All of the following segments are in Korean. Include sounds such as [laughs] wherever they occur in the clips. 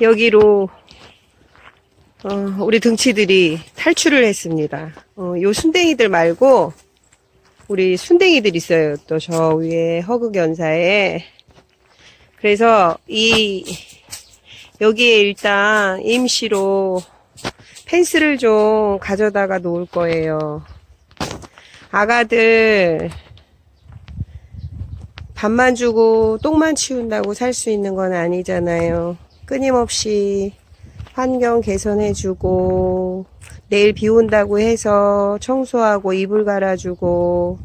여기로 어, 우리 등치들이 탈출을 했습니다. 어, 요 순댕이들 말고 우리 순댕이들 있어요. 또 저 위에 허극연사에. 그래서 이 여기에 일단 임시로 펜스를 좀 가져다가 놓을 거예요. 아가들 밥만 주고 똥만 치운다고 살 수 있는 건 아니잖아요. 끊임없이 환경 개선해주고 내일 비 온다고 해서 청소하고 이불 갈아주고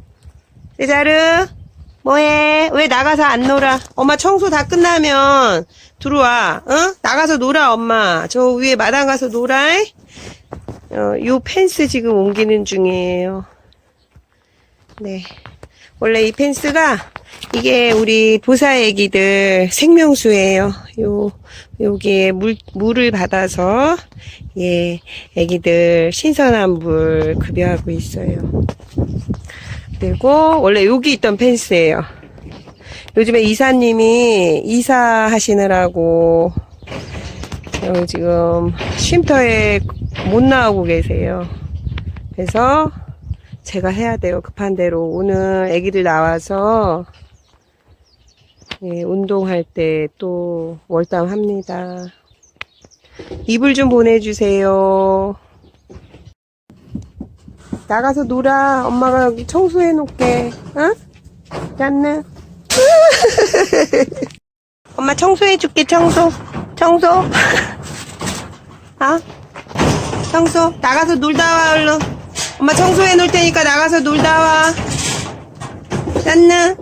세자르 뭐해? 왜 나가서 안 놀아? 엄마 청소 다 끝나면 들어와. 어? 나가서 놀아 엄마. 저 위에 마당 가서 놀아. 어, 요 펜스 지금 옮기는 중이에요. 네. 원래 이 펜스가 이게 우리 보사 애기들 생명수예요. 요 여기에 물 물을 받아서 예 애기들 신선한 물 급여하고 있어요. 그리고 원래 여기 있던 펜스예요. 요즘에 이사님이 이사하시느라고 어, 지금 쉼터에 못 나오고 계세요. 그래서 제가 해야 돼요. 급한 대로. 오늘 애기들 나와서 예, 운동할 때 또 월담합니다. 이불 좀 보내주세요. 나가서 놀아. 엄마가 여기 청소해 놓을게. 응? 짠느? [laughs] 엄마 청소해 줄게, 청소. 청소. 아? [laughs] 청소. 나가서 놀다 와, 얼른. 엄마 청소해 놓을 테니까 나가서 놀다 와. 짠느?